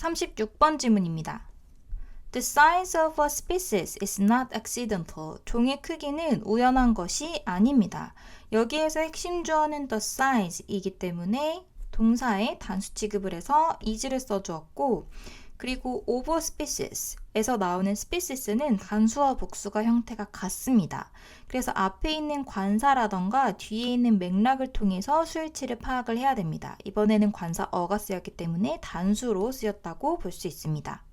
36번 질문입니다. The size of a species is not accidental. 종의 크기는 우연한 것이 아닙니다. 여기에서 핵심 주어는 the size이기 때문에 동사에 단수 취급을 해서 is를 써주었고 그리고 over species에서 나오는 species는 단수와 복수가 형태가 같습니다. 그래서 앞에 있는 관사라던가 뒤에 있는 맥락을 통해서 수일치를 파악을 해야 됩니다. 이번에는 관사 어가 쓰였기 때문에 단수로 쓰였다고 볼 수 있습니다.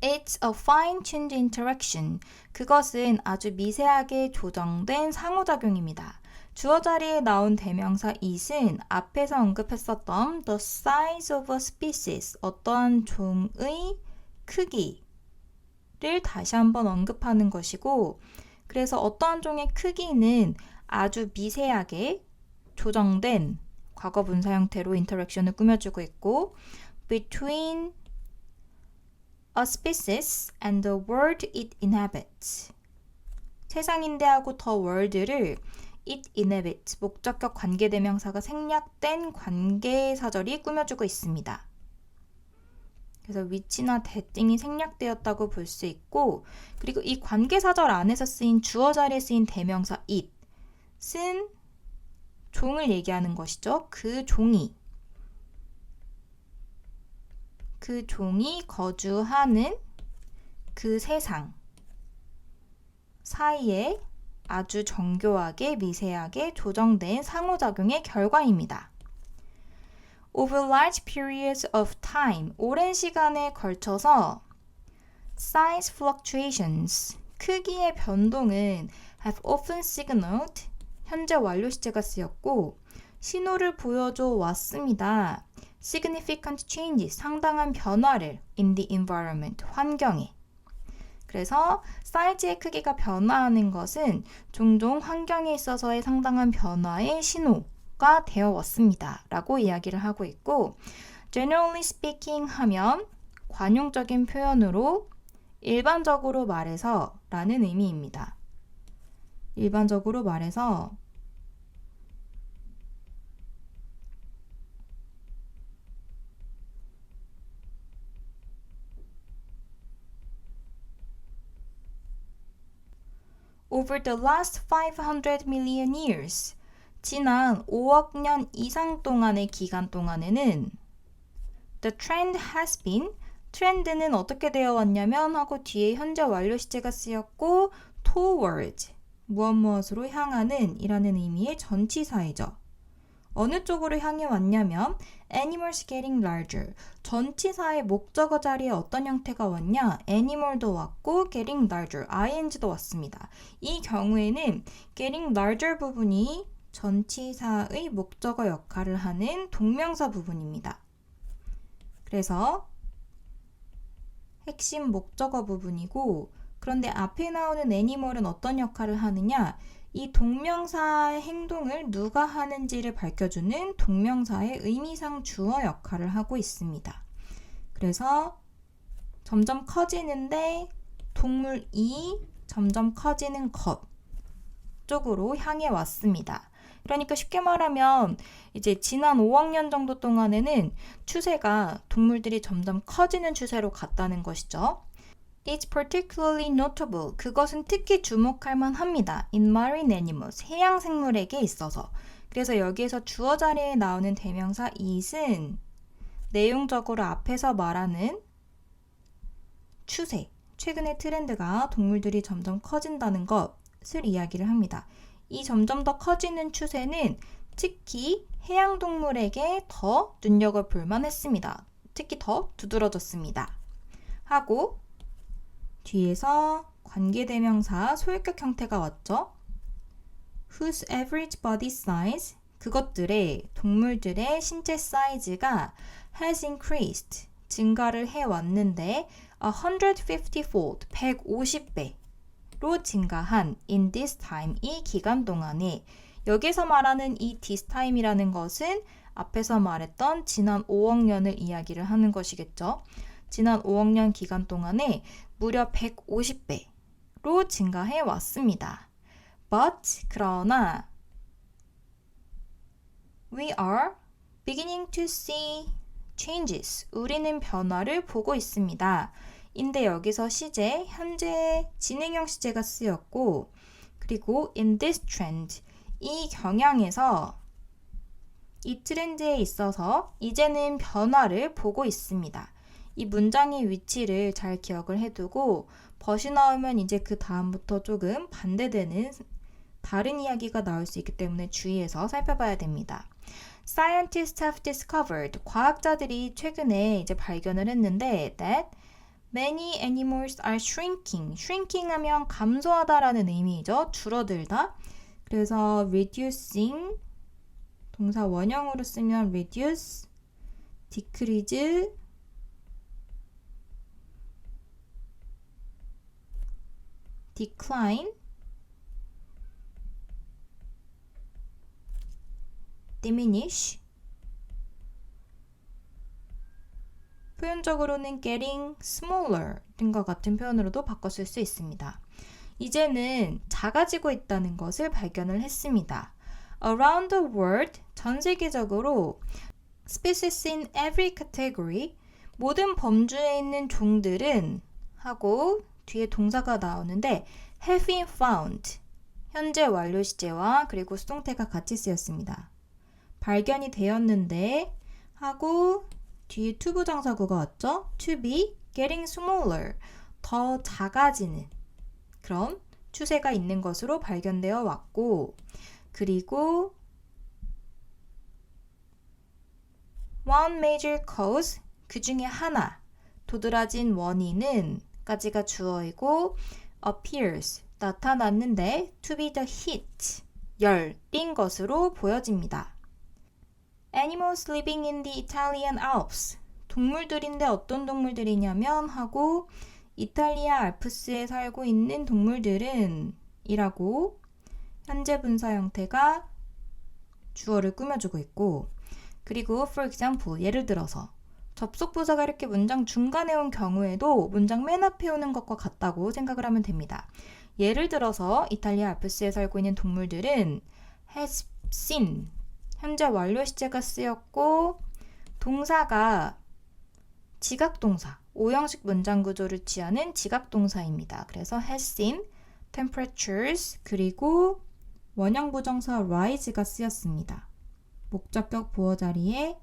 It's a fine-tuned interaction. 그것은 아주 미세하게 조정된 상호작용입니다. 주어 자리에 나온 대명사 it은 앞에서 언급했었던 the size of a species, 어떠한 종의 크기를 다시 한번 언급하는 것이고, 그래서 어떠한 종의 크기는 아주 미세하게 조정된 과거 분사 형태로 인터랙션을 꾸며주고 있고, between a species and the world it inhabits. 세상인대하고 더 월드를 it inhabits 목적격 관계 대명사가 생략된 관계 사절이 꾸며주고 있습니다. 그래서 위치나 대칭이 생략되었다고 볼 수 있고 그리고 이 관계사절 안에서 쓰인 주어 자리에 쓰인 대명사 it은 종을 얘기하는 것이죠. 그 종이 그 종이 거주하는 그 세상 사이에 아주 정교하게 미세하게 조정된 상호작용의 결과입니다. Over large periods of time, 오랜 시간에 걸쳐서 size fluctuations, 크기의 변동은 have often signaled, 현재 완료 시제가 쓰였고 신호를 보여줘 왔습니다. significant changes, 상당한 변화를 in the environment, 환경에. 그래서 사이즈의 크기가 변화하는 것은 종종 환경에 있어서의 상당한 변화의 신호가 되어 왔습니다. 라고 이야기를 하고 있고, generally speaking 하면 관용적인 표현으로 일반적으로 말해서 라는 의미입니다. 일반적으로 말해서 over the last 500 million years. 지난 5억 년 이상 동안의 기간 동안에는 the trend has been 트렌드는 어떻게 되어 왔냐면 하고 뒤에 현재 완료 시제가 쓰였고 towards 무엇 무엇으로 향하는 이라는 의미의 전치사이죠. 어느 쪽으로 향해 왔냐면 animals getting larger. 전치사의 목적어 자리에 어떤 형태가 왔냐? animal도 왔고 getting larger, ing도 왔습니다. 이 경우에는 getting larger 부분이 전치사의 목적어 역할을 하는 동명사 부분입니다. 그래서 핵심 목적어 부분이고 그런데 앞에 나오는 애니멀은 어떤 역할을 하느냐? 이 동명사의 행동을 누가 하는지를 밝혀주는 동명사의 의미상 주어 역할을 하고 있습니다. 그래서 점점 커지는데 동물 이 점점 커지는 것 쪽으로 향해 왔습니다. 그러니까 쉽게 말하면 이제 지난 5억 년 정도 동안에는 추세가 동물들이 점점 커지는 추세로 갔다는 것이죠. It's particularly notable. 그것은 특히 주목할 만합니다. In marine animals. 해양 생물에게 있어서. 그래서 여기에서 주어 자리에 나오는 대명사 it은 내용적으로 앞에서 말하는 추세, 최근의 트렌드가 동물들이 점점 커진다는 것을 이야기를 합니다. 이 점점 더 커지는 추세는 특히 해양 동물에게 더 눈여겨볼 만했습니다. 특히 더 두드러졌습니다. 하고 뒤에서 관계대명사 소유격 형태가 왔죠. whose average body size 그것들의 동물들의 신체 사이즈가 has increased 증가를 해 왔는데 150fold 150배로 증가한 in this time 이 기간 동안에 여기서 말하는 이 this time이라는 것은 앞에서 말했던 지난 5억 년을 이야기를 하는 것이겠죠. 지난 5억 년 기간 동안에 무려 150배로 증가해 왔습니다. But 그러나 we are beginning to see changes. 우리는 변화를 보고 있습니다. 인데 여기서 시제, 현재 진행형 시제가 쓰였고, 그리고 in this trend. 이 경향에서 이 트렌드에 있어서 이제는 변화를 보고 있습니다. 이 문장의 위치를 잘 기억을 해두고 벗이 나오면 이제 그 다음부터 조금 반대되는 다른 이야기가 나올 수 있기 때문에 주의해서 살펴봐야 됩니다. Scientists have discovered 과학자들이 최근에 이제 발견을 했는데 that many animals are shrinking. shrinking 하면 감소하다라는 의미이죠. 줄어들다. 그래서 reducing 동사 원형으로 쓰면 reduce, decrease, decline, diminish. 표현적으로는 getting smaller 등과 같은 표현으로도 바꿔 쓸 수 있습니다. 이제는 작아지고 있다는 것을 발견을 했습니다. Around the world, 전 세계적으로 species in every category, 모든 범주에 있는 종들은 하고 뒤에 동사가 나오는데 have been found, 현재 완료 시제와 그리고 수동태가 같이 쓰였습니다. 발견이 되었는데 하고 뒤에 투부 장사구가 왔죠? To be getting smaller, 더 작아지는 그런 추세가 있는 것으로 발견되어 왔고 그리고 one major cause 그 중에 하나 도드라진 원인은 까지가 주어이고 appears 나타났는데 to be the heat 열인 것으로 보여집니다. Animals living in the Italian Alps 동물들인데 어떤 동물들이냐면 하고 이탈리아 알프스에 살고 있는 동물들은 이라고 현재 분사 형태가 주어를 꾸며주고 있고 그리고 for example 예를 들어서 접속 부사가 이렇게 문장 중간에 온 경우에도 문장 맨 앞에 오는 것과 같다고 생각을 하면 됩니다. 예를 들어서 이탈리아 알프스에 살고 있는 동물들은 has seen 현재 완료 시제가 쓰였고 동사가 지각동사 오형식 문장 구조를 취하는 지각동사입니다. 그래서 has seen temperatures 그리고 원형 부정사 rise가 쓰였습니다. 목적격 보어 자리에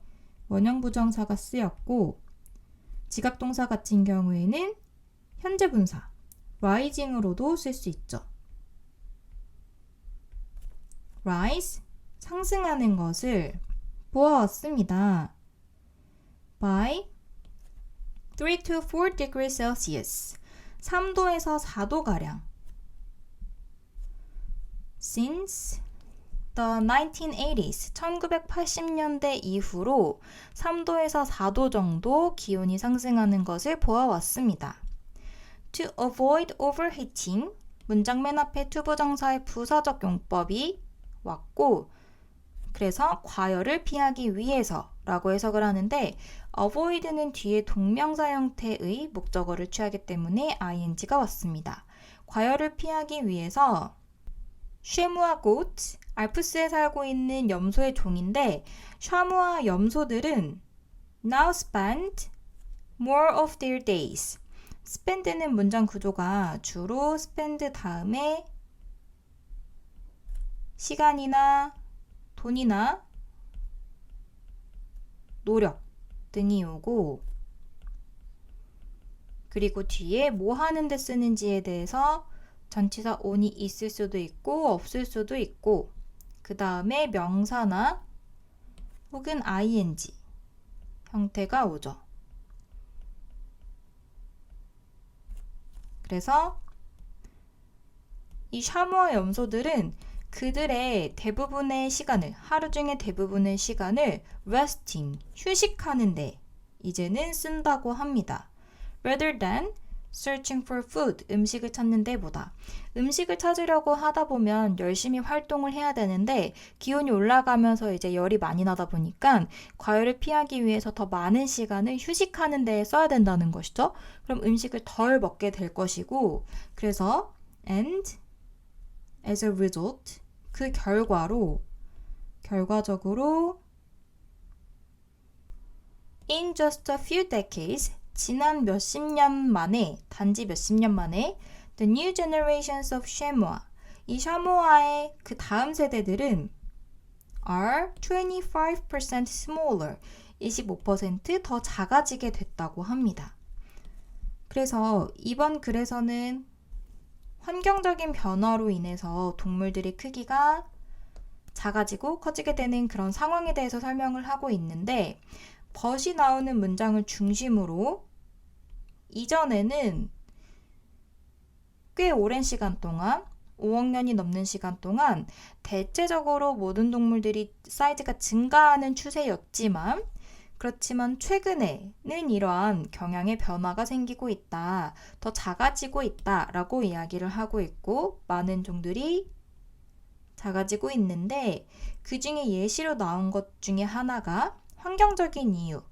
원형 부정사가 쓰였고 지각동사 같은 경우에는 현재 분사 rising으로도 쓸 수 있죠. rise 상승하는 것을 보아왔습니다. by 3 to 4 degrees Celsius 3도에서 4도 가량 since the 1980s 1980년대 이후로 3도에서 4도 정도 기온이 상승하는 것을 보아왔습니다. To avoid overheating 문장 맨 앞에 투부정사의 부사적 용법이 왔고 그래서 과열을 피하기 위해서 라고 해석을 하는데 avoid는 뒤에 동명사 형태의 목적어를 취하기 때문에 ing가 왔습니다. 과열을 피하기 위해서 쉐무아 고 t 알프스에 살고 있는 염소의 종인데 샤무아 염소들은 now spend more of their days. spend는 문장 구조가 주로 spend 다음에 시간이나 돈이나 노력 등이 오고 그리고 뒤에 뭐 하는데 쓰는지에 대해서 전치사 on이 있을 수도 있고 없을 수도 있고 그 다음에 명사나 혹은 ing 형태가 오죠. 그래서 이 샤무와 염소들은 그들의 대부분의 시간을 하루 중에 대부분의 시간을 resting 휴식하는데 이제는 쓴다고 합니다. rather than searching for food, 음식을 찾는 데 보다. 음식을 찾으려고 하다 보면 열심히 활동을 해야 되는데 기온이 올라가면서 이제 열이 많이 나다 보니까 과열을 피하기 위해서 더 많은 시간을 휴식하는 데 써야 된다는 것이죠. 그럼 음식을 덜 먹게 될 것이고 그래서 and as a result 그 결과로 결과적으로 In just a few decades, 지난 몇십 년 만에, 단지 몇십 년 만에, the new generations of chamois, 이 샤모아의 그 다음 세대들은 are 25% smaller, 25%더 작아지게 됐다고 합니다. 그래서 이번 글에서는 환경적인 변화로 인해서 동물들의 크기가 작아지고 커지게 되는 그런 상황에 대해서 설명을 하고 있는데 벗이 나오는 문장을 중심으로 이전에는 꽤 오랜 시간 동안 5억 년이 넘는 시간 동안 대체적으로 모든 동물들이 사이즈가 증가하는 추세였지만 그렇지만 최근에는 이러한 경향의 변화가 생기고 있다. 더 작아지고 있다 라고 이야기를 하고 있고 많은 종들이 작아지고 있는데 그 중에 예시로 나온 것 중에 하나가 환경적인 이유,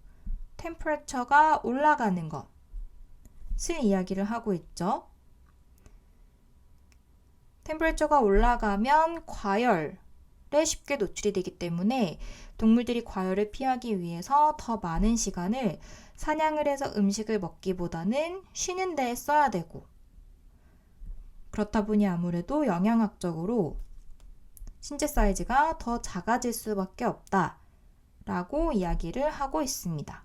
템퍼레처가 올라가는 것을 이야기를 하고 있죠. 템퍼레처가 올라가면 과열에 쉽게 노출이 되기 때문에 동물들이 과열을 피하기 위해서 더 많은 시간을 사냥을 해서 음식을 먹기보다는 쉬는 데에 써야 되고. 그렇다 보니 아무래도 영양학적으로 신체 사이즈가 더 작아질 수밖에 없다 라고 이야기를 하고 있습니다.